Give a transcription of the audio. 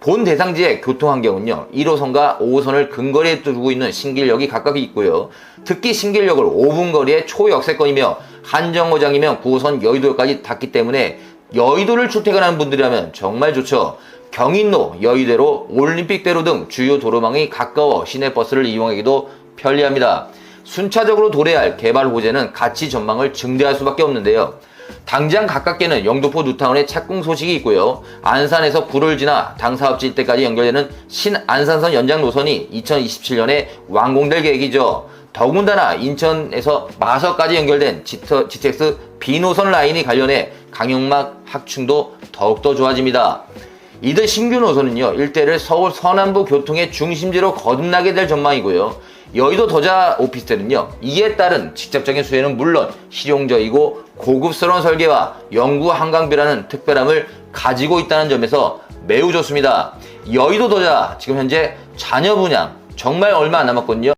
본 대상지의 교통 환경은요 1호선과 5호선을 근거리에 두고 있는 신길역이 각각 있고요. 특히 신길역을 5분 거리의 초역세권이며 한정거장이면 9호선 여의도까지 닿기 때문에 여의도를 출퇴근하는 분들이라면 정말 좋죠. 경인로, 여의대로, 올림픽대로 등 주요 도로망이 가까워 시내버스를 이용하기도 편리합니다. 순차적으로 도래할 개발 호재는 가치 전망을 증대할 수밖에 없는데요 당장 가깝게는 영등포 뉴타운에 착공 소식이 있고요. 안산에서 구를 지나 당사업지 일대까지 연결되는 신안산선 연장 노선이 2027년에 완공될 계획이죠. 더군다나 인천에서 마서까지 연결된 지터, GTX B노선 라인이 관련해 강용막 확충도 더욱더 좋아집니다. 이들 신규 노선은요, 일대를 서울 서남부 교통의 중심지로 거듭나게 될 전망이고요. 여의도 더자 오피스텔은요, 이에 따른 직접적인 수혜는 물론 실용적이고 고급스러운 설계와 영구 한강뷰라는 특별함을 가지고 있다는 점에서 매우 좋습니다. 여의도 더자 지금 현재 잔여 분양 정말 얼마 안 남았거든요.